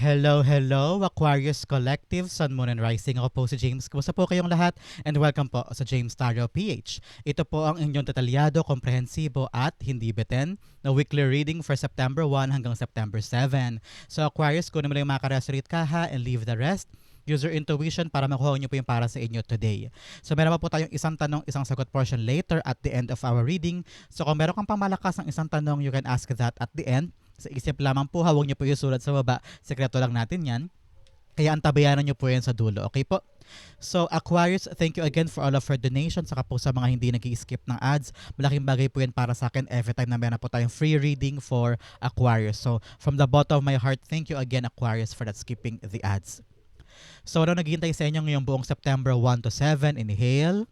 Hello, hello, Aquarius Collective, Sun, Moon, and Rising. Ako po si James. Kumusta po kayong lahat? And welcome po sa James Tarot PH. Ito po ang inyong detalyado, komprehensibo at hindi beten na weekly reading for September 1 hanggang September 7. So Aquarius, kunin mo lang yung mga karesurate ka ha and leave the rest. Use your intuition para makuha niyo po yung para sa inyo today. So meron pa po tayong isang tanong, isang sagot portion later at the end of our reading. So kung meron kang pamalakas ng isang tanong, you can ask that at the end. Sa isip lamang po ha, huwag niyo po isulat sa baba. Sekreto lang natin yan. Kaya antabayanan niyo po yan sa dulo. Okay po? So Aquarius, thank you again for all of your donations. Saka po sa mga hindi nag skip ng ads. Malaking bagay po yan para sa akin every time na meron po tayong free reading for Aquarius. So from the bottom of my heart, thank you again Aquarius for that skipping the ads. So ano naghihintay sa inyo ngayong buong September 1 to 7? Inhale.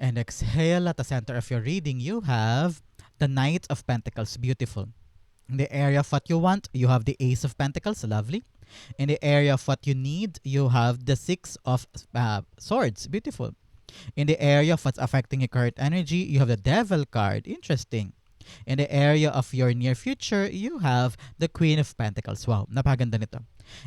And exhale at the center of your reading, you have the Knight of Pentacles. Beautiful. In the area of what you want, you have the Ace of Pentacles. Lovely. In the area of what you need, you have the Six of uh, Swords. Beautiful. In the area of what's affecting your current energy, you have the Devil card. Interesting. In the area of your near future, you have the Queen of Pentacles. Wow, napaganda nito.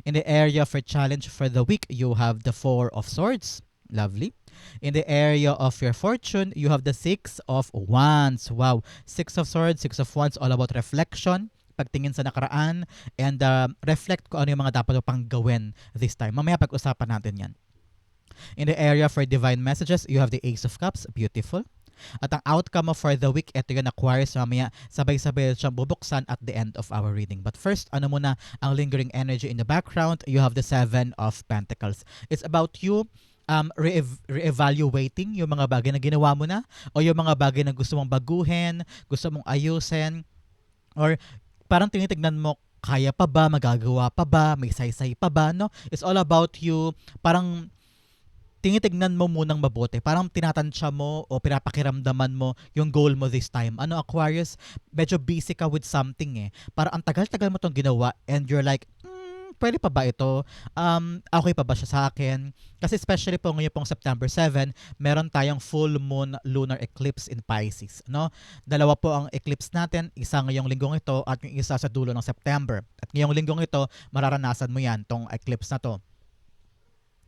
In the area for challenge for the week, you have the Four of Swords. Lovely. In the area of your fortune, you have the Six of Wands. Wow. Six of Swords, Six of Wands, all about reflection pagtingin sa nakaraan and uh, reflect ko ano yung mga dapat pang gawin this time. Mamaya pag-usapan natin yan. In the area for divine messages, you have the Ace of Cups. Beautiful. At ang outcome for the week, ito yung Aquarius mamaya sabay-sabay siyang bubuksan at the end of our reading. But first, ano muna ang lingering energy in the background? You have the Seven of Pentacles. It's about you um, re- re-evaluating yung mga bagay na ginawa mo na o yung mga bagay na gusto mong baguhin, gusto mong ayusin, or parang tinitignan mo, kaya pa ba, magagawa pa ba, may saysay pa ba, no? It's all about you, parang tinitignan mo munang mabuti. Parang tinatansya mo o pinapakiramdaman mo yung goal mo this time. Ano, Aquarius, medyo busy ka with something eh. Parang ang tagal-tagal mo tong ginawa and you're like, pwede pa ba ito? Um, okay pa ba siya sa akin? Kasi especially po ngayon pong September 7, meron tayong full moon lunar eclipse in Pisces. No? Dalawa po ang eclipse natin, isa ngayong linggong ito at yung isa sa dulo ng September. At ngayong linggong ito, mararanasan mo yan, tong eclipse na to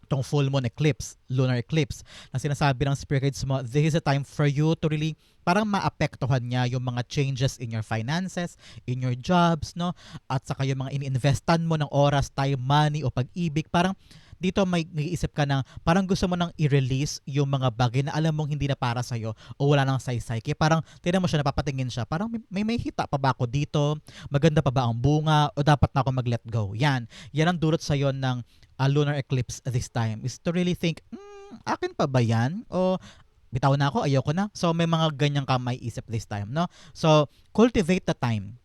tong full moon eclipse, lunar eclipse, na sinasabi ng spirit guides mo, this is a time for you to really parang maapektuhan niya yung mga changes in your finances, in your jobs, no? At saka yung mga ininvestan mo ng oras, time, money o pag-ibig, parang dito may nag-iisip ka ng parang gusto mo nang i-release yung mga bagay na alam mong hindi na para sa'yo o wala nang saysay. Kaya parang tinan mo siya, napapatingin siya. Parang may, may, may hita pa ba ako dito? Maganda pa ba ang bunga? O dapat na ako mag-let go? Yan. Yan ang dulot sa'yo ng uh, lunar eclipse this time. Is to really think, mm, akin pa ba yan? O bitaw na ako, ayoko na. So may mga ganyang ka may isip this time, no? So cultivate the time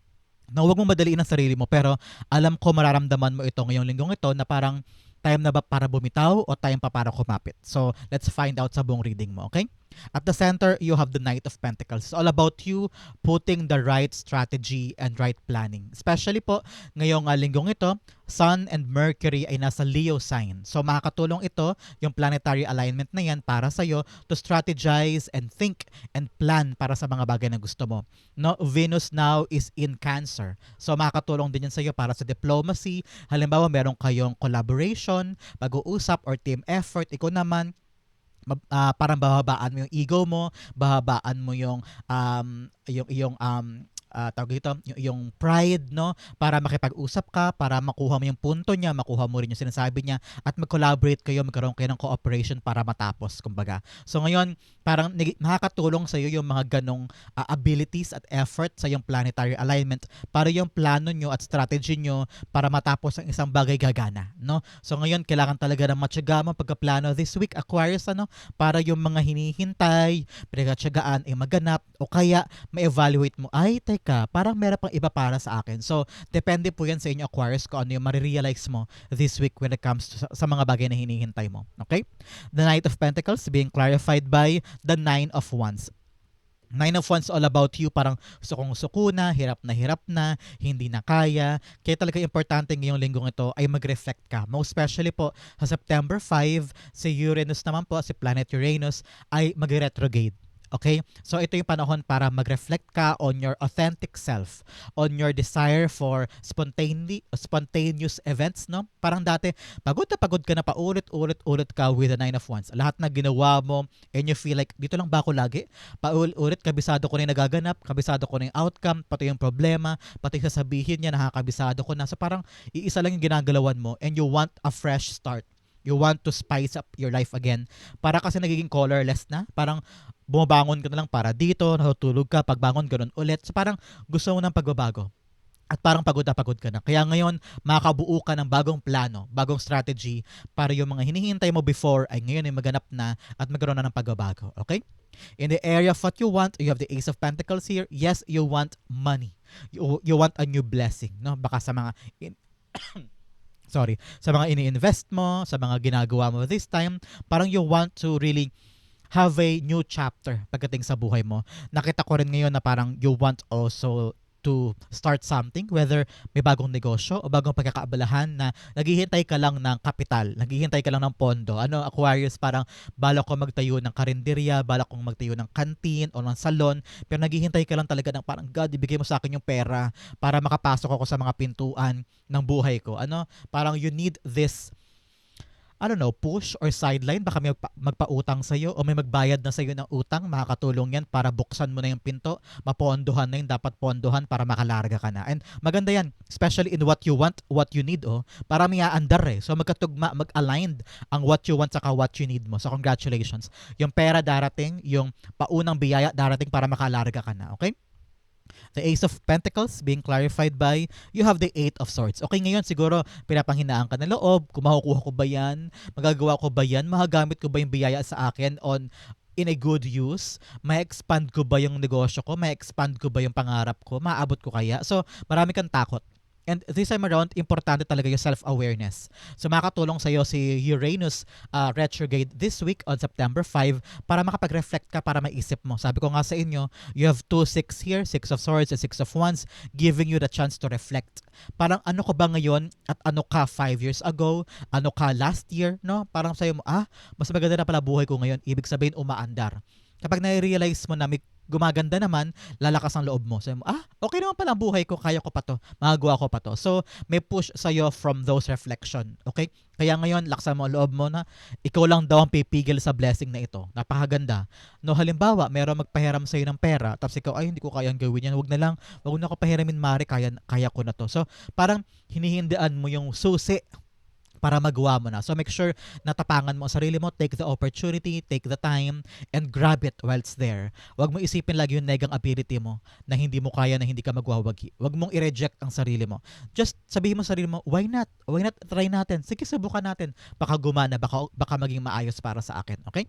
na huwag mong madaliin ang sarili mo pero alam ko mararamdaman mo ito ngayong linggong ito na parang time na ba para bumitaw o time pa para kumapit? So, let's find out sa buong reading mo, okay? At the center, you have the Knight of Pentacles. It's all about you putting the right strategy and right planning. Especially po, ngayong uh, linggong ito, Sun and Mercury ay nasa Leo sign. So makakatulong ito, yung planetary alignment na yan para sa'yo to strategize and think and plan para sa mga bagay na gusto mo. No, Venus now is in Cancer. So makakatulong din yan sa'yo para sa diplomacy. Halimbawa, meron kayong collaboration, pag-uusap or team effort. Ikaw naman, uh, parang bababaan mo yung ego mo, bababaan mo yung um yung yung um uh, tawag dito, yung, pride, no? Para makipag-usap ka, para makuha mo yung punto niya, makuha mo rin yung sinasabi niya, at mag-collaborate kayo, magkaroon kayo ng cooperation para matapos, kumbaga. So ngayon, parang makakatulong sa iyo yung mga ganong uh, abilities at effort sa yung planetary alignment para yung plano nyo at strategy nyo para matapos ang isang bagay gagana, no? So ngayon, kailangan talaga ng matyaga mo pagkaplano this week, Aquarius, ano? Para yung mga hinihintay, pinagtsyagaan ay maganap, o kaya ma-evaluate mo, ay, ka, parang meron pang iba para sa akin. So, depende po yan sa inyo Aquarius kung ano yung marirealize mo this week when it comes to, sa mga bagay na hinihintay mo. Okay? The Knight of Pentacles being clarified by the Nine of Wands. Nine of Wands all about you, parang sukong suko na, hirap na hirap na, hindi na kaya. Kaya talaga importante ngayong linggong ito ay mag-reflect ka. Most especially po sa September 5, si Uranus naman po, si planet Uranus ay mag-retrograde Okay? So ito yung panahon para mag-reflect ka on your authentic self, on your desire for spontaneous spontaneous events, no? Parang dati, pagod na pagod ka na paulit-ulit-ulit ka with the nine of wands. Lahat na ginawa mo and you feel like, dito lang ba ako lagi? Paulit-ulit, kabisado ko na yung nagaganap, kabisado ko na yung outcome, pati yung problema, pati yung sasabihin niya, nakakabisado ko na. So parang iisa lang yung ginagalawan mo and you want a fresh start. You want to spice up your life again. Para kasi nagiging colorless na. Parang bumabangon ka na lang para dito, natutulog ka, pagbangon ganun ulit. So parang gusto mo ng pagbabago. At parang pagod na pagod ka na. Kaya ngayon, makabuo ka ng bagong plano, bagong strategy para yung mga hinihintay mo before ay ngayon ay maganap na at magkaroon na ng pagbabago. Okay? In the area of what you want, you have the Ace of Pentacles here. Yes, you want money. You, you want a new blessing. No? Baka sa mga... In- sorry, sa mga ini-invest mo, sa mga ginagawa mo this time, parang you want to really have a new chapter pagdating sa buhay mo. Nakita ko rin ngayon na parang you want also to start something, whether may bagong negosyo o bagong pagkakaabalahan na naghihintay ka lang ng kapital, naghihintay ka lang ng pondo. Ano, Aquarius, parang balak ko magtayo ng karinderya, balak kong magtayo ng kantin o ng salon, pero naghihintay ka lang talaga ng parang, God, ibigay mo sa akin yung pera para makapasok ako sa mga pintuan ng buhay ko. Ano, parang you need this I don't know, push or sideline, baka may magpa- magpautang sa'yo o may magbayad na sa'yo ng utang, makakatulong yan para buksan mo na yung pinto, mapondohan na yung dapat pondohan para makalarga ka na. And maganda yan, especially in what you want, what you need, oh, para may aandar eh. So magkatugma, mag-aligned ang what you want saka what you need mo. So congratulations. Yung pera darating, yung paunang biyaya darating para makalarga ka na, okay? The Ace of Pentacles being clarified by you have the Eight of Swords. Okay, ngayon siguro pinapanghinaan ka ng loob, kung makukuha ko ba yan, magagawa ko ba yan, magagamit ko ba yung biyaya sa akin on in a good use? May expand ko ba yung negosyo ko? May expand ko ba yung pangarap ko? Maabot ko kaya? So, marami kang takot. And this time around, importante talaga yung self-awareness. So makakatulong sa'yo si Uranus uh, retrograde this week on September 5 para makapag-reflect ka para maisip mo. Sabi ko nga sa inyo, you have two six here, six of swords and six of wands, giving you the chance to reflect. Parang ano ka ba ngayon at ano ka five years ago, ano ka last year, no? Parang sa'yo mo, ah, mas maganda na pala buhay ko ngayon. Ibig sabihin, umaandar. Kapag na-realize mo na may gumaganda naman, lalakas ang loob mo. Mo, ah, okay naman pala ang buhay ko, kaya ko pa to, magagawa ko pa to. So, may push sa'yo from those reflection. Okay? Kaya ngayon, laksan mo ang loob mo na ikaw lang daw ang pipigil sa blessing na ito. Napakaganda. No, halimbawa, meron magpahiram sa'yo ng pera, tapos ikaw, ay, hindi ko kayang gawin yan. Huwag na lang, huwag na ako pahiramin, Mari, kaya, kaya ko na to. So, parang hinihindian mo yung susi para magawa mo na. So make sure na tapangan mo ang sarili mo, take the opportunity, take the time, and grab it while it's there. Huwag mo isipin lagi yung negang ability mo na hindi mo kaya na hindi ka magwawagi. Huwag mong i-reject ang sarili mo. Just sabihin mo sa sarili mo, why not? Why not try natin? Sige, subukan natin. Baka gumana, baka, baka maging maayos para sa akin. Okay?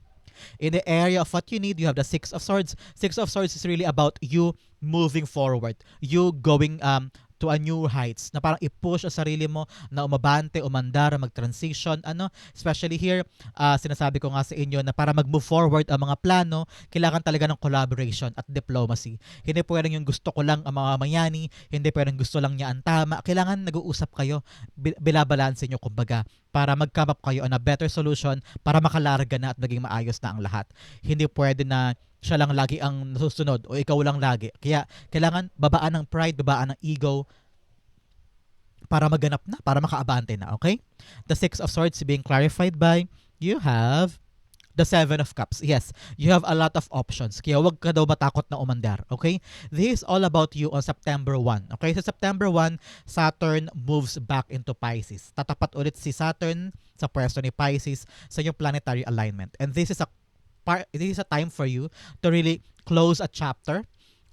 In the area of what you need, you have the Six of Swords. Six of Swords is really about you moving forward. You going um to a new heights na parang i-push ang sarili mo na umabante, umandar, mag-transition, ano, especially here, uh, sinasabi ko nga sa inyo na para mag-move forward ang mga plano, kailangan talaga ng collaboration at diplomacy. Hindi pwedeng yung gusto ko lang ang mga mayani, hindi pwedeng gusto lang niya ang tama. Kailangan nag-uusap kayo, bilabalansin nyo kumbaga, para mag-come up kayo on a better solution para makalarga na at maging maayos na ang lahat. Hindi pwede na siya lang lagi ang nasusunod o ikaw lang lagi. Kaya kailangan babaan ng pride, babaan ng ego para maganap na, para makaabante na, okay? The Six of Swords being clarified by you have the Seven of Cups. Yes, you have a lot of options. Kaya wag ka daw matakot na umandar. Okay? This is all about you on September 1. Okay? Sa September 1, Saturn moves back into Pisces. Tatapat ulit si Saturn sa pwesto ni Pisces sa yung planetary alignment. And this is a part, this is a time for you to really close a chapter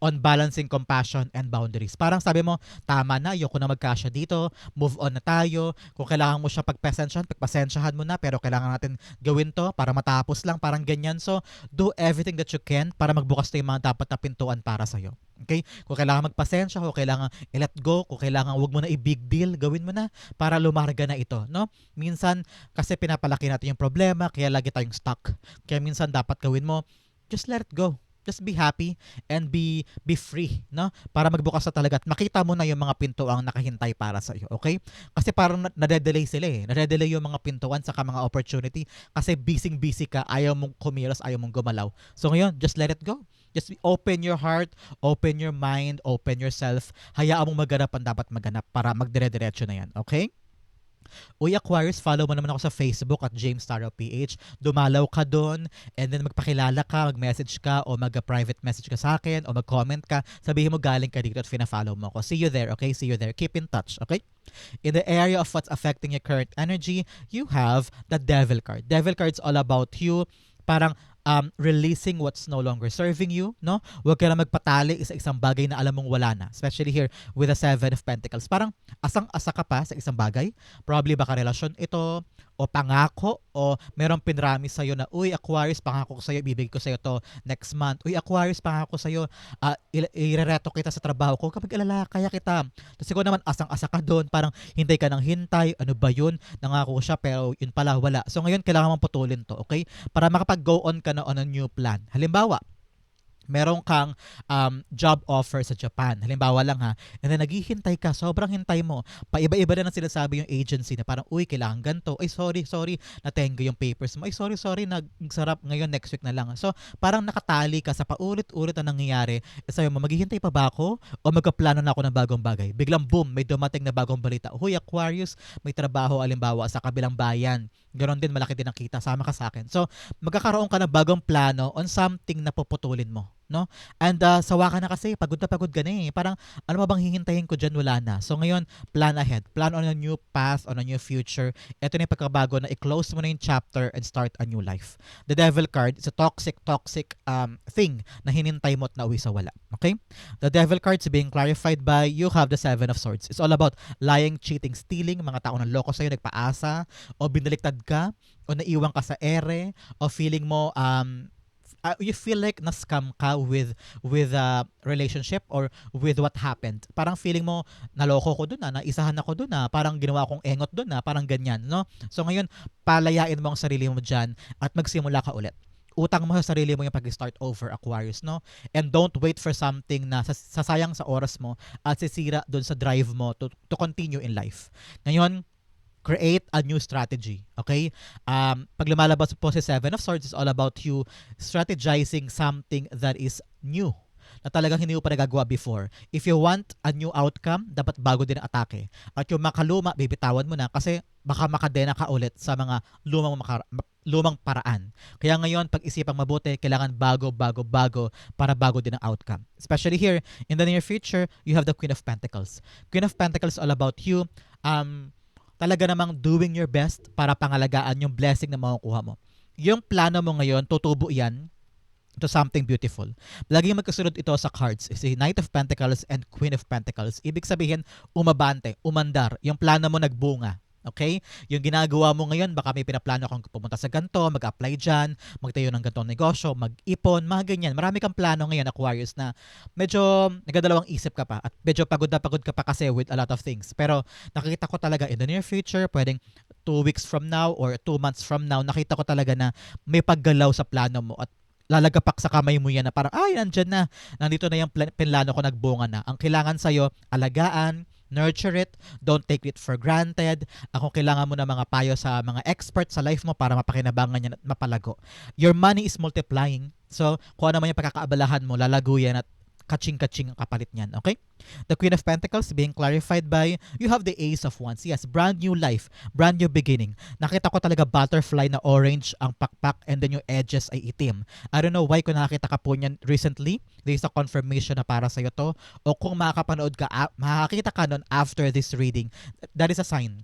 on balancing compassion and boundaries. Parang sabi mo, tama na, ayoko na magkasya dito, move on na tayo. Kung kailangan mo siya pagpasensyahan, pagpasensyahan mo na, pero kailangan natin gawin to para matapos lang, parang ganyan. So, do everything that you can para magbukas na yung mga dapat na pintuan para sa'yo. Okay? Kung kailangan magpasensya, kung kailangan i-let go, kung kailangan wag mo na i-big deal, gawin mo na para lumarga na ito, no? Minsan kasi pinapalaki natin yung problema, kaya lagi tayong stuck. Kaya minsan dapat gawin mo, just let it go just be happy and be be free, no? Para magbukas na talaga at makita mo na yung mga pintuang nakahintay para sa iyo, okay? Kasi parang na- nade-delay sila eh. Nade-delay yung mga pintuan saka mga opportunity kasi busy-busy ka, ayaw mong kumilos, ayaw mong gumalaw. So ngayon, just let it go. Just open your heart, open your mind, open yourself. Hayaan mong maganap ang dapat maganap para magdire-diretso na yan, okay? Uy, Aquarius, follow mo naman ako sa Facebook at James Taro PH. Dumalaw ka doon and then magpakilala ka, mag-message ka o mag-private message ka sa akin o mag-comment ka. Sabihin mo galing ka dito at fina-follow mo ako. See you there, okay? See you there. Keep in touch, okay? In the area of what's affecting your current energy, you have the Devil card. Devil card's all about you. Parang um, releasing what's no longer serving you, no? Huwag ka na magpatali sa isang bagay na alam mong wala na. Especially here with the Seven of Pentacles. Parang asang-asa ka pa sa isang bagay. Probably baka relasyon ito, o pangako, o merong pinrami sa'yo na, Uy, Aquarius, pangako ko sa'yo, ibibigay ko sa'yo to next month. Uy, Aquarius, pangako ko sa'yo, uh, irereto kita sa trabaho ko. Kapag alala, kaya kita. Tapos ikaw naman, asang-asa ka doon, parang hintay ka ng hintay, ano ba yun? Nangako siya, pero yun pala, wala. So ngayon, kailangan mong putulin to, okay? Para makapag-go on ka na on a new plan. Halimbawa, meron kang um, job offer sa Japan. Halimbawa lang ha. And then naghihintay ka, sobrang hintay mo. Paiba-iba na nang sinasabi yung agency na parang, uy, kailangan ganito. Ay, sorry, sorry, natengo yung papers mo. Ay, sorry, sorry, nagsarap ngayon, next week na lang. So, parang nakatali ka sa paulit-ulit na nangyayari. E sabi mo, maghihintay pa ba ako? O magkaplano na ako ng bagong bagay? Biglang boom, may dumating na bagong balita. Huy, Aquarius, may trabaho, alimbawa, sa kabilang bayan. Ganon din, malaki din ang kita. Sama ka sa akin. So, magkakaroon ka ng bagong plano on something na puputulin mo no? And uh, sawa ka na kasi, pagod na pagod ka na eh. Parang, ano ba bang hihintayin ko dyan? Wala na. So ngayon, plan ahead. Plan on a new path, on a new future. Ito na yung pagkabago na i-close mo na yung chapter and start a new life. The Devil card is a toxic, toxic um, thing na hinintay mo at nauwi sa wala. Okay? The Devil card is being clarified by you have the Seven of Swords. It's all about lying, cheating, stealing, mga tao na loko sa'yo, nagpaasa, o binaliktad ka, o naiwan ka sa ere, o feeling mo um, uh, you feel like na-scam ka with with a relationship or with what happened. Parang feeling mo naloko ko doon na, naisahan ako doon na, parang ginawa kong engot doon na, parang ganyan, no? So ngayon, palayain mo ang sarili mo diyan at magsimula ka ulit utang mo sa sarili mo yung pag-start over Aquarius, no? And don't wait for something na sasayang sa oras mo at sisira doon sa drive mo to, to continue in life. Ngayon, create a new strategy. Okay? Um, pag lumalabas po si Seven of Swords is all about you strategizing something that is new na talagang hindi mo pa nagagawa before. If you want a new outcome, dapat bago din ang atake. At yung makaluma, bibitawan mo na kasi baka makadena ka ulit sa mga lumang, maka, lumang paraan. Kaya ngayon, pag-isipang mabuti, kailangan bago, bago, bago para bago din ang outcome. Especially here, in the near future, you have the Queen of Pentacles. Queen of Pentacles all about you. Um, talaga namang doing your best para pangalagaan yung blessing na makukuha mo. Yung plano mo ngayon, tutubo yan to something beautiful. Laging magkasunod ito sa cards. Si Knight of Pentacles and Queen of Pentacles. Ibig sabihin, umabante, umandar. Yung plano mo nagbunga. Okay? Yung ginagawa mo ngayon, baka may pinaplano kang pumunta sa ganito, mag-apply dyan, magtayo ng ganitong negosyo, mag-ipon, mga ganyan. Marami kang plano ngayon, Aquarius, na medyo nagadalawang isip ka pa at medyo pagod na pagod ka pa kasi with a lot of things. Pero nakikita ko talaga in the near future, pwedeng two weeks from now or two months from now, nakita ko talaga na may paggalaw sa plano mo at lalagapak sa kamay mo yan na parang, ay, nandyan na. Nandito na yung pinlano ko, nagbunga na. Ang kailangan sa'yo, alagaan, nurture it, don't take it for granted. Ako kailangan mo na mga payo sa mga experts sa life mo para mapakinabangan yan at mapalago. Your money is multiplying. So, kung ano man yung pagkakaabalahan mo, lalago yan at kaching-kaching kapalit niyan. Okay? The Queen of Pentacles being clarified by you have the Ace of Wands. Yes, brand new life, brand new beginning. Nakita ko talaga butterfly na orange ang pakpak and then yung edges ay itim. I don't know why kung nakakita ka po niyan recently, there is a confirmation na para sa'yo to. O kung makakapanood ka, makakita ka nun after this reading, that is a sign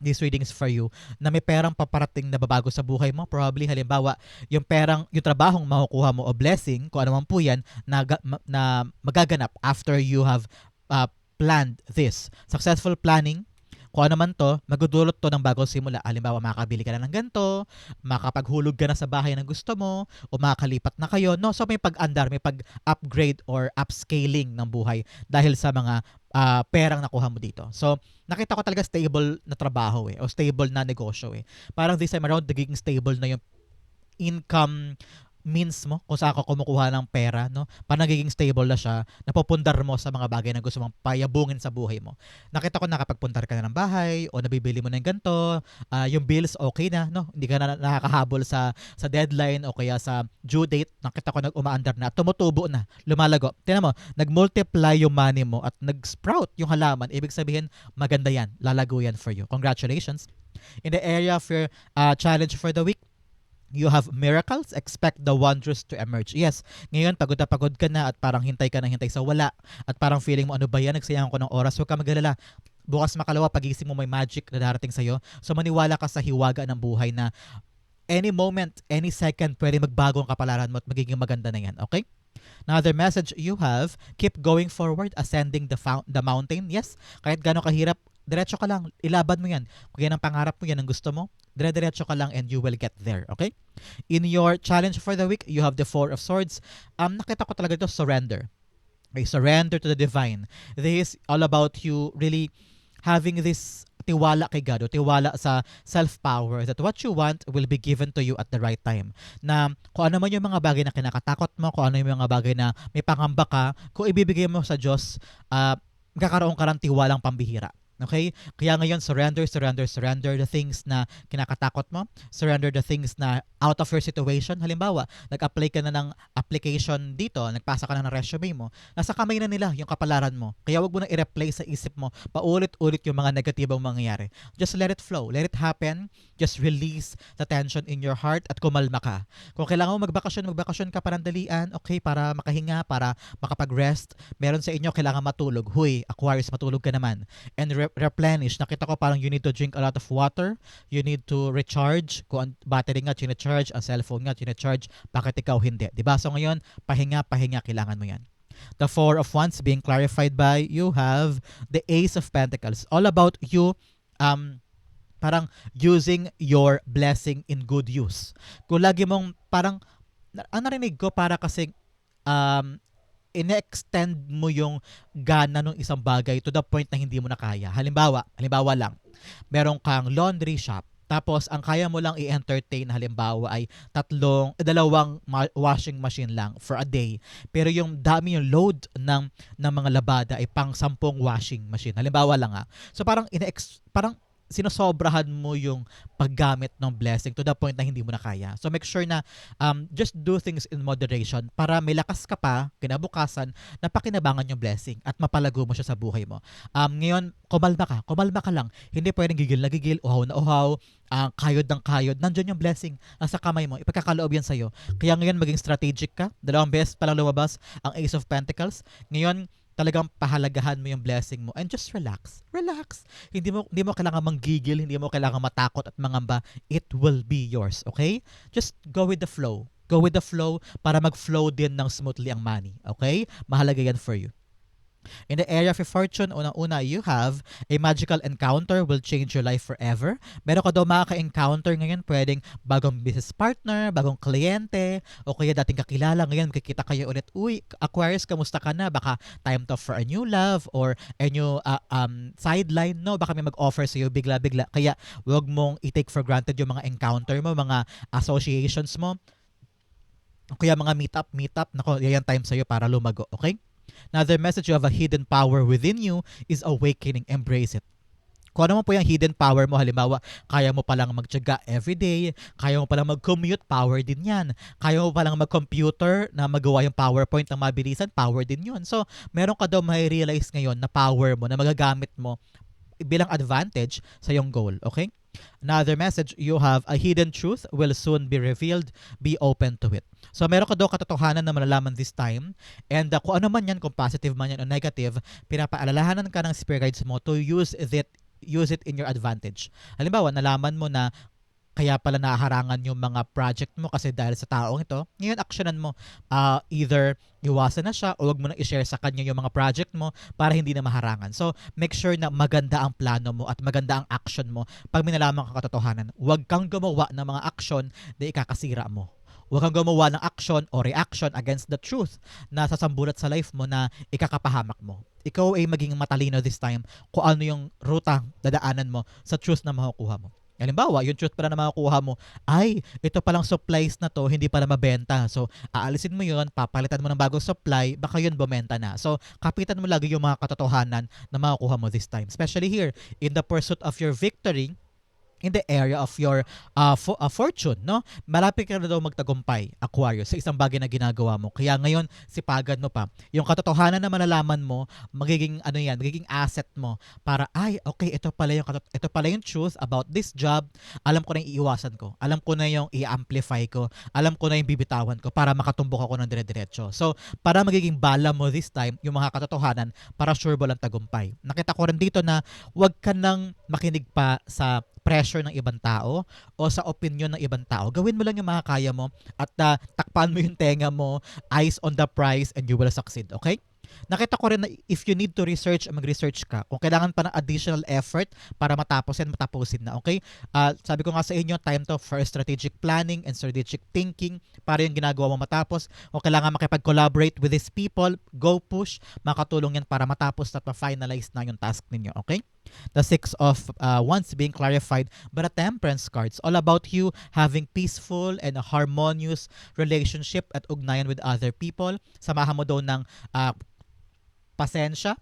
this reading is for you na may perang paparating na babago sa buhay mo. Probably, halimbawa, yung perang, yung trabahong makukuha mo o blessing, kung ano man po yan, na, na magaganap after you have uh, planned this. Successful planning kung ano man to, magdudulot to ng bagong simula. Halimbawa, makakabili ka na ng ganito, makapaghulog ka na sa bahay na gusto mo, o makakalipat na kayo. No? So may pag-andar, may pag-upgrade or upscaling ng buhay dahil sa mga uh, perang nakuha mo dito. So, nakita ko talaga stable na trabaho eh, o stable na negosyo eh. Parang this time around, nagiging stable na yung income means mo kung saan ka kumukuha ng pera, no? Para nagiging stable na siya, napupundar mo sa mga bagay na gusto mong payabungin sa buhay mo. Nakita ko nakapagpundar ka na ng bahay o nabibili mo ng ganito, ah, yung bills okay na, no? Hindi ka na nakakahabol sa sa deadline o kaya sa due date. Nakita ko nag-umaandar na, at tumutubo na, lumalago. Tingnan mo, nag-multiply yung money mo at nag-sprout yung halaman. Ibig sabihin, maganda yan, lalago yan for you. Congratulations. In the area of your uh, challenge for the week, you have miracles, expect the wondrous to emerge. Yes, ngayon pagod na pagod ka na at parang hintay ka na hintay sa wala at parang feeling mo ano ba yan, nagsayang ko ng oras, huwag ka magalala. Bukas makalawa, pagising mo may magic na darating sa'yo. So maniwala ka sa hiwaga ng buhay na any moment, any second, pwede magbago ang kapalaran mo at magiging maganda na yan. Okay? Another message you have, keep going forward, ascending the, fou- the mountain. Yes, kahit gano'ng kahirap, diretso ka lang, ilaban mo yan. Kung yan ang pangarap mo, yan ang gusto mo, dire-diretso ka lang and you will get there, okay? In your challenge for the week, you have the Four of Swords. Um, nakita ko talaga ito, surrender. Okay, surrender to the divine. This is all about you really having this tiwala kay God o tiwala sa self-power that what you want will be given to you at the right time. Na kung ano man yung mga bagay na kinakatakot mo, kung ano yung mga bagay na may pangamba ka, kung ibibigay mo sa Diyos, uh, magkakaroon ka ng tiwalang pambihira. Okay? Kaya ngayon, surrender, surrender, surrender the things na kinakatakot mo. Surrender the things na out of your situation. Halimbawa, nag-apply ka na ng application dito, nagpasa ka na ng resume mo, nasa kamay na nila yung kapalaran mo. Kaya wag mo na i-replay sa isip mo paulit-ulit yung mga negatibong mangyayari. Just let it flow. Let it happen. Just release the tension in your heart at kumalma ka. Kung kailangan mo magbakasyon, magbakasyon ka parandalian, okay, para makahinga, para makapag-rest. Meron sa inyo, kailangan matulog. Huy, Aquarius, matulog ka naman. And re- replenish. Nakita ko parang you need to drink a lot of water. You need to recharge. Kung ang battery nga, charge ang cellphone nga, charge bakit ikaw hindi? 'Di ba So ngayon, pahinga, pahinga, kailangan mo yan. The Four of Wands being clarified by you have the Ace of Pentacles. All about you um, parang using your blessing in good use. Kung lagi mong parang, ang narinig ko para kasi um, ine-extend mo yung gana ng isang bagay to the point na hindi mo na kaya. Halimbawa, halimbawa lang, meron kang laundry shop, tapos ang kaya mo lang i-entertain halimbawa ay tatlong, dalawang ma- washing machine lang for a day. Pero yung dami yung load ng ng mga labada ay pang sampung washing machine. Halimbawa lang ah. So parang ine parang sinosobrahan mo yung paggamit ng blessing to the point na hindi mo na kaya. So make sure na um, just do things in moderation para may lakas ka pa, kinabukasan, na pakinabangan yung blessing at mapalago mo siya sa buhay mo. Um, ngayon, kumalma ka. Kumalma ka lang. Hindi pwedeng gigil na gigil, uhaw na uhaw, uh, kayod ng kayod. Nandyan yung blessing. Nasa kamay mo. Ipagkakaloob yan sa'yo. Kaya ngayon, maging strategic ka. Dalawang beses pa lang lumabas ang Ace of Pentacles. Ngayon, talagang pahalagahan mo yung blessing mo and just relax. Relax. Hindi mo hindi mo kailangan manggigil, hindi mo kailangan matakot at mangamba. It will be yours, okay? Just go with the flow. Go with the flow para mag-flow din ng smoothly ang money, okay? Mahalaga yan for you. In the area of fortune, unang-una, you have a magical encounter will change your life forever. Meron ka daw makaka-encounter ngayon, pwedeng bagong business partner, bagong kliyente, o kaya dating kakilala, ngayon makikita kayo ulit, uy, Aquarius, kamusta ka na? Baka time to for a new love or a new uh, um, sideline, no? Baka may mag-offer sa'yo bigla-bigla. Kaya wag mong i-take for granted yung mga encounter mo, mga associations mo. Kaya mga meet-up, meet-up, nako, yan time sa'yo para lumago, okay? Another message you have a hidden power within you is awakening. Embrace it. Kung ano mo po yung hidden power mo, halimbawa, kaya mo palang magtyaga everyday, kaya mo palang mag-commute, power din yan. Kaya mo palang mag-computer na magawa yung PowerPoint ng mabilisan, power din yun. So, meron ka daw may realize ngayon na power mo, na magagamit mo bilang advantage sa yung goal. Okay? Another message, you have a hidden truth will soon be revealed. Be open to it. So meron ka daw katotohanan na malalaman this time. And uh, kung ano man yan, kung positive man yan o negative, pinapaalalahanan ka ng spirit guides mo to use it use it in your advantage. Halimbawa, nalaman mo na kaya pala naharangan yung mga project mo kasi dahil sa taong ito, ngayon actionan mo uh, either iwasan na siya o wag mo na i-share sa kanya yung mga project mo para hindi na maharangan. So, make sure na maganda ang plano mo at maganda ang action mo pag may nalaman kang katotohanan. Huwag kang gumawa ng mga action na ikakasira mo. Huwag kang gumawa ng action o reaction against the truth na sasambulat sa life mo na ikakapahamak mo. Ikaw ay maging matalino this time kung ano yung ruta dadaanan mo sa truth na makukuha mo. Halimbawa, yung truth pala na makukuha mo, ay, ito palang supplies na to, hindi pala mabenta. So, aalisin mo yun, papalitan mo ng bagong supply, baka yun bumenta na. So, kapitan mo lagi yung mga katotohanan na makukuha mo this time. Especially here, in the pursuit of your victory, in the area of your uh, fo- uh, fortune, no? Malapit ka na daw magtagumpay, Aquarius, sa isang bagay na ginagawa mo. Kaya ngayon, sipagan mo pa. Yung katotohanan na malalaman mo, magiging ano yan, magiging asset mo para ay, okay, ito pala yung ito pala yung truth about this job. Alam ko na yung iiwasan ko. Alam ko na yung i-amplify ko. Alam ko na yung bibitawan ko para makatumbok ako ng dire-diretso. So, para magiging bala mo this time, yung mga katotohanan para sure mo lang tagumpay. Nakita ko rin dito na wag ka nang makinig pa sa pressure ng ibang tao o sa opinion ng ibang tao. Gawin mo lang yung mga kaya mo at uh, takpan mo yung tenga mo, eyes on the prize, and you will succeed. Okay? Nakita ko rin na if you need to research, mag-research ka. Kung kailangan pa ng additional effort para matapos yan, matapusin na. Okay? Uh, sabi ko nga sa inyo, time to for strategic planning and strategic thinking para yung ginagawa mo matapos. Kung kailangan makipag-collaborate with these people, go push. Makatulong yan para matapos at ma-finalize na yung task ninyo. Okay? The six of uh, wands being clarified but a temperance cards all about you having peaceful and a harmonious relationship at ugnayan with other people samahan mo daw ng uh, pasensya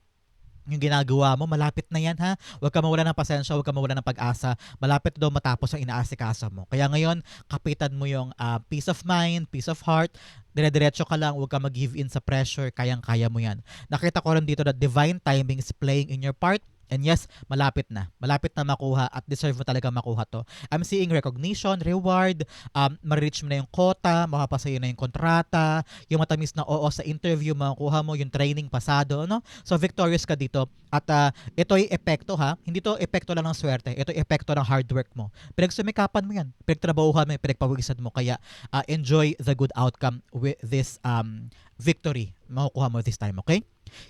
yung ginagawa mo, malapit na yan ha. Huwag ka mawala ng pasensya, huwag ka mawala ng pag-asa. Malapit daw matapos ang inaasikasa mo. Kaya ngayon, kapitan mo yung uh, peace of mind, peace of heart. Dire-diretso ka lang, huwag ka mag-give in sa pressure. Kayang-kaya mo yan. Nakita ko rin dito that divine timing is playing in your part. And yes, malapit na. Malapit na makuha at deserve mo talaga makuha to. I'm seeing recognition, reward, um, ma-reach mo na yung quota, makapasaya na yung kontrata, yung matamis na oo sa interview, makukuha mo yung training pasado, no? So, victorious ka dito. At uh, ito ay epekto ha. Hindi to epekto lang ng swerte. Ito ay epekto ng hard work mo. Pinagsumikapan mo yan. Pinagtrabahuhan mo. Pinagpawisan mo. Kaya uh, enjoy the good outcome with this um, victory. Makukuha mo this time, okay?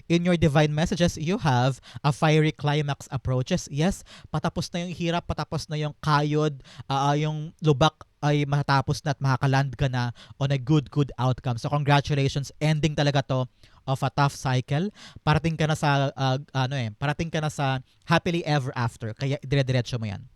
In your divine messages, you have a fiery climax approaches. Yes, patapos na yung hirap, patapos na yung kayod, uh, yung lubak ay matatapos na at makakaland ka na on a good, good outcome. So congratulations, ending talaga to of a tough cycle. Parating ka na sa, uh, ano eh, parating ka na sa happily ever after. Kaya dire-diretso mo yan.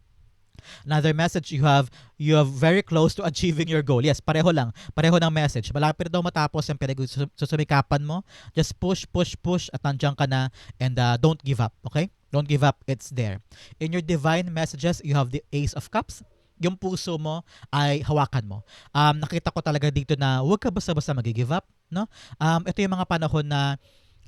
Another message you have, you have very close to achieving your goal. Yes, pareho lang. Pareho ng message. Malapit daw matapos yung pinagsusumikapan mo. Just push, push, push at nandiyan ka na and uh, don't give up. Okay? Don't give up. It's there. In your divine messages, you have the Ace of Cups yung puso mo ay hawakan mo. Um, nakita ko talaga dito na huwag ka basta-basta mag-give up. No? Um, ito yung mga panahon na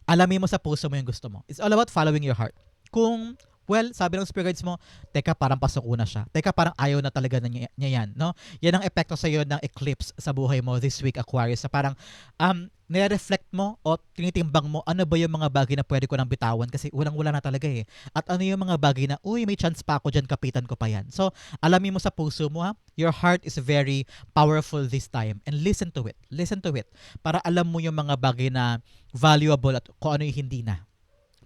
alamin mo sa puso mo yung gusto mo. It's all about following your heart. Kung Well, sabi ng spirit guides mo, teka parang pasok na siya. Teka parang ayaw na talaga na niya, yan, no? Yan ang epekto sa iyo ng eclipse sa buhay mo this week Aquarius. Sa parang um nire-reflect mo o tinitimbang mo ano ba yung mga bagay na pwede ko nang bitawan kasi walang-wala na talaga eh. At ano yung mga bagay na, uy, may chance pa ako dyan, kapitan ko pa yan. So, alamin mo sa puso mo ha, your heart is very powerful this time and listen to it. Listen to it. Para alam mo yung mga bagay na valuable at kung ano yung hindi na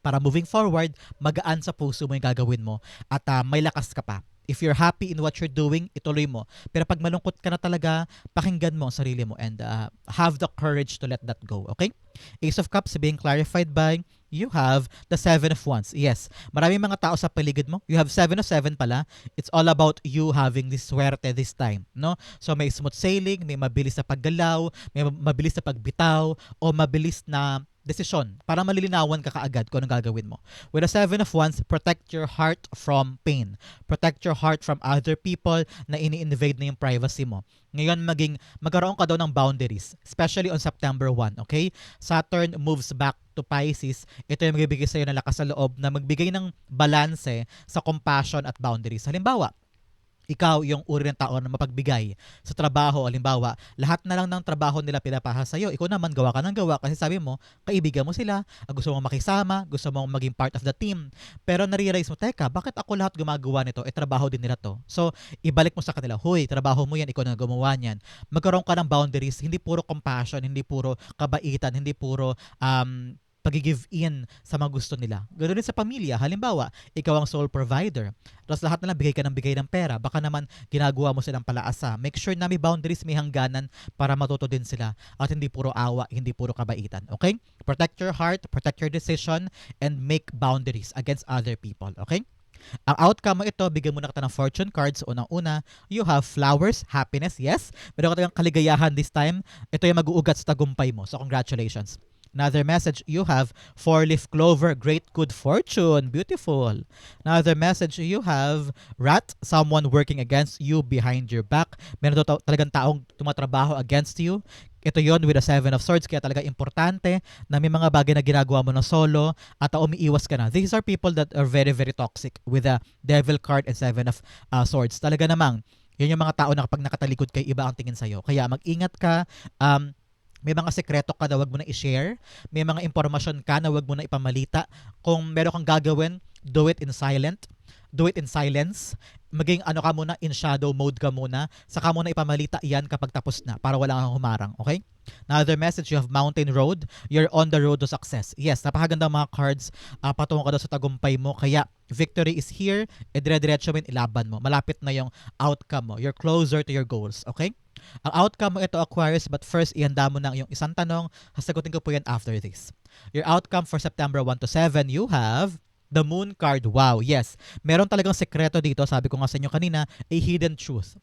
para moving forward, magaan sa puso mo yung gagawin mo at uh, may lakas ka pa. If you're happy in what you're doing, ituloy mo. Pero pag malungkot ka na talaga, pakinggan mo ang sarili mo and uh, have the courage to let that go. Okay? Ace of Cups being clarified by you have the Seven of Wands. Yes, maraming mga tao sa paligid mo. You have Seven of Seven pala. It's all about you having this swerte this time. No? So may smooth sailing, may mabilis na paggalaw, may mabilis na pagbitaw, o mabilis na desisyon para malilinawan ka kaagad kung anong gagawin mo. With a Seven of Wands, protect your heart from pain. Protect your heart from other people na ini-invade na yung privacy mo. Ngayon, maging, magkaroon ka daw ng boundaries, especially on September 1, okay? Saturn moves back to Pisces. Ito yung magbibigay sa'yo ng lakas sa loob na magbigay ng balanse sa compassion at boundaries. Halimbawa, ikaw yung uri ng tao na mapagbigay sa trabaho, alimbawa, lahat na lang ng trabaho nila pinapaha sa iyo. Ikaw naman gawa ka ng gawa kasi sabi mo, kaibigan mo sila, gusto mong makisama, gusto mong maging part of the team. Pero nare-realize mo, teka, bakit ako lahat gumagawa nito? Eh, trabaho din nila to. So, ibalik mo sa kanila, huy, trabaho mo yan, ikaw na gumawa niyan. Magkaroon ka ng boundaries, hindi puro compassion, hindi puro kabaitan, hindi puro um, pag-give in sa mga gusto nila. Ganoon din sa pamilya. Halimbawa, ikaw ang sole provider. Tapos lahat na lang bigay ka ng bigay ng pera. Baka naman ginagawa mo silang palaasa. Make sure na may boundaries, may hangganan para matuto din sila. At hindi puro awa, hindi puro kabaitan. Okay? Protect your heart, protect your decision, and make boundaries against other people. Okay? Ang outcome mo ito, bigyan mo na kita ng fortune cards. Unang-una, you have flowers, happiness, yes. Meron ka kaligayahan this time. Ito yung mag-uugat sa tagumpay mo. So congratulations. Another message, you have four-leaf clover, great good fortune, beautiful. Another message, you have rat, someone working against you behind your back. Meron ta- talagang taong tumatrabaho against you. Ito yon with a seven of swords, kaya talaga importante na may mga bagay na ginagawa mo na solo at uh, umiiwas ka na. These are people that are very, very toxic with a devil card and seven of uh, swords. Talaga namang, yun yung mga tao na kapag nakatalikod kay iba ang tingin sa'yo. Kaya mag-ingat ka, um, may mga sekreto ka na wag mo na i-share. May mga impormasyon ka na wag mo na ipamalita. Kung meron kang gagawin, do it in silent. Do it in silence. Maging ano ka muna, in shadow mode ka muna. Saka mo na ipamalita yan kapag tapos na para wala kang humarang. Okay? Another message, you have mountain road. You're on the road to success. Yes, napakaganda mga cards. Uh, patungo ka daw sa tagumpay mo. Kaya, victory is here. E dire-diretso mo ilaban mo. Malapit na yung outcome mo. You're closer to your goals. Okay? Ang outcome mo ito, Aquarius, but first, ihanda mo na yung isang tanong. Hasagutin ko po yan after this. Your outcome for September 1 to 7, you have the moon card. Wow, yes. Meron talagang sekreto dito. Sabi ko nga sa inyo kanina, a hidden truth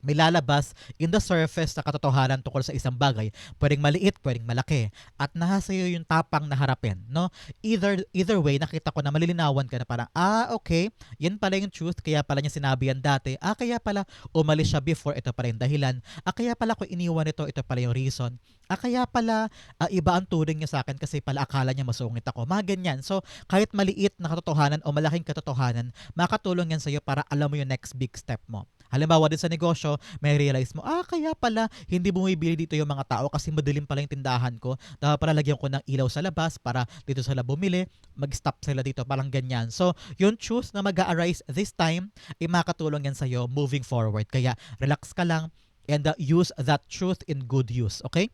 may lalabas in the surface na katotohanan tungkol sa isang bagay. Pwedeng maliit, pwedeng malaki. At nasa iyo yung tapang na harapin, no? Either either way, nakita ko na malilinawan ka na parang, ah, okay, yan pala yung truth, kaya pala niya sinabi yan dati. Ah, kaya pala umalis siya before, ito pa rin dahilan. Ah, kaya pala ko iniwan ito, ito pala yung reason. Ah, kaya pala uh, iba ang turing niya sa akin kasi pala akala niya masungit ako. Mga ganyan. So, kahit maliit na katotohanan o malaking katotohanan, makatulong yan sa iyo para alam mo yung next big step mo. Halimbawa din sa negosyo, may realize mo, ah, kaya pala hindi bumibili dito yung mga tao kasi madilim pala yung tindahan ko. Dapat pala lagyan ko ng ilaw sa labas para dito sila bumili, mag-stop sila dito, parang ganyan. So, yung choose na mag arise this time, ay makatulong yan sa'yo moving forward. Kaya, relax ka lang and uh, use that truth in good use, okay?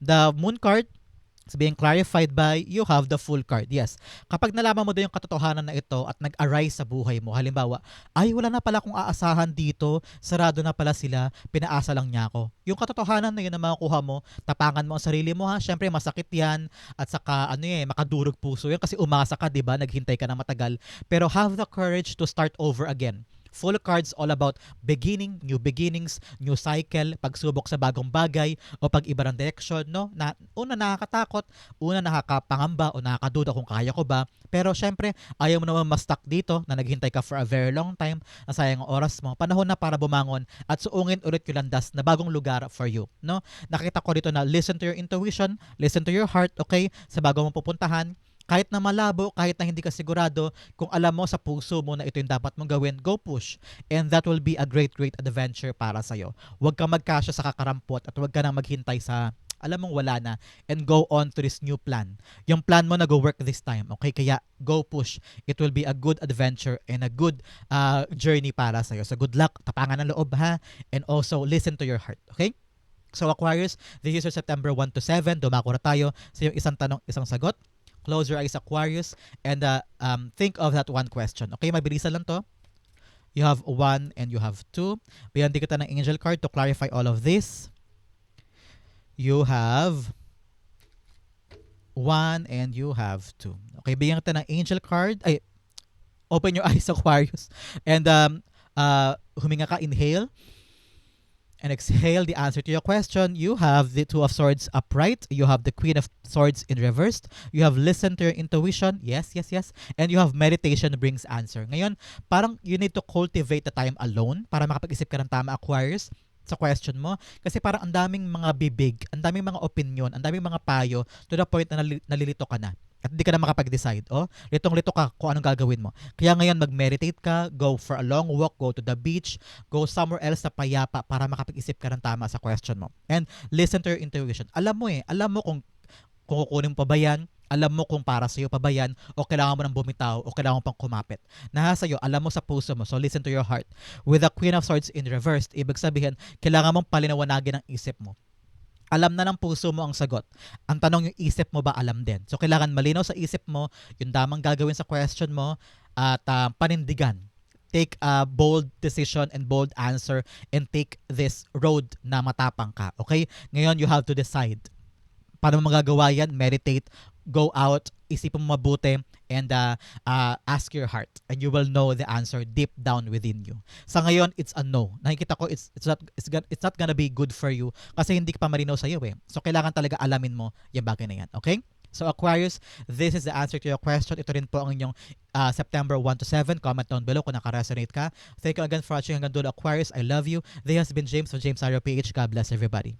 The moon card, is being clarified by you have the full card. Yes. Kapag nalaman mo din yung katotohanan na ito at nag-arise sa buhay mo, halimbawa, ay wala na pala akong aasahan dito, sarado na pala sila, pinaasa lang niya ako. Yung katotohanan na yun na makukuha mo, tapangan mo ang sarili mo ha. Syempre masakit yan at saka ano eh, makadurog puso yan kasi umasa ka, 'di ba? Naghintay ka na matagal. Pero have the courage to start over again. Full cards all about beginning, new beginnings, new cycle, pagsubok sa bagong bagay o pag-iba ng direction, no? Na, una nakakatakot, una nakakapangamba o nakakaduda kung kaya ko ba. Pero syempre, ayaw mo naman ma-stuck dito na naghintay ka for a very long time, na sayang ang oras mo. Panahon na para bumangon at suungin ulit yung landas na bagong lugar for you, no? Nakita ko dito na listen to your intuition, listen to your heart, okay? Sa bago mong pupuntahan, kahit na malabo, kahit na hindi ka sigurado, kung alam mo sa puso mo na ito yung dapat mong gawin, go push. And that will be a great, great adventure para sa'yo. Huwag kang magkasya sa kakarampot at huwag ka nang maghintay sa alam mong wala na and go on to this new plan. Yung plan mo na go work this time. Okay? Kaya go push. It will be a good adventure and a good uh, journey para sa'yo. So good luck. Tapangan ng loob ha. And also listen to your heart. Okay? So Aquarius, this is your September 1 to 7. Dumako na tayo sa yung isang tanong, isang sagot. Close your eyes, Aquarius, and uh, um, think of that one question. Okay, mabilisan lang to. You have one and you have two. Bigyan din kita ng angel card to clarify all of this. You have one and you have two. Okay, bigyan kita ng angel card. Ay, open your eyes, Aquarius. And um, uh, huminga ka, inhale. And exhale the answer to your question. You have the Two of Swords upright. You have the Queen of Swords in reversed. You have listened to your intuition. Yes, yes, yes. And you have meditation brings answer. Ngayon, parang you need to cultivate the time alone para makapag-isip ka ng tama, Aquarius sa question mo. Kasi parang ang daming mga bibig, ang daming mga opinion, ang daming mga payo to the point na nalilito ka na at hindi ka na makapag-decide. Oh, litong-lito ka kung anong gagawin mo. Kaya ngayon mag-meditate ka, go for a long walk, go to the beach, go somewhere else na payapa para makapag-isip ka ng tama sa question mo. And listen to your intuition. Alam mo eh, alam mo kung kung kukunin mo pa ba yan, alam mo kung para sa'yo pa ba yan, o kailangan mo nang bumitaw, o kailangan mo pang kumapit. Nasa sa'yo, alam mo sa puso mo, so listen to your heart. With the Queen of Swords in reversed, ibig sabihin, kailangan mong palinawanagin ang isip mo alam na ng puso mo ang sagot. Ang tanong yung isip mo ba alam din. So kailangan malinaw sa isip mo yung damang gagawin sa question mo at uh, panindigan. Take a bold decision and bold answer and take this road na matapang ka. Okay? Ngayon you have to decide. Paano mo magagawa yan? Meditate, go out, isipin mo mabuti, and uh, uh, ask your heart and you will know the answer deep down within you. Sa ngayon, it's a no. Nakikita ko it's it's not it's, it's not gonna be good for you kasi hindi pa marinaw sa iyo eh. So kailangan talaga alamin mo yung bagay na yan, okay? So Aquarius, this is the answer to your question. Ito rin po ang inyong uh, September 1 to 7. Comment down below kung naka-resonate ka. Thank you again for watching hanggang dulo Aquarius. I love you. This has been James from James Ario PH. God bless everybody.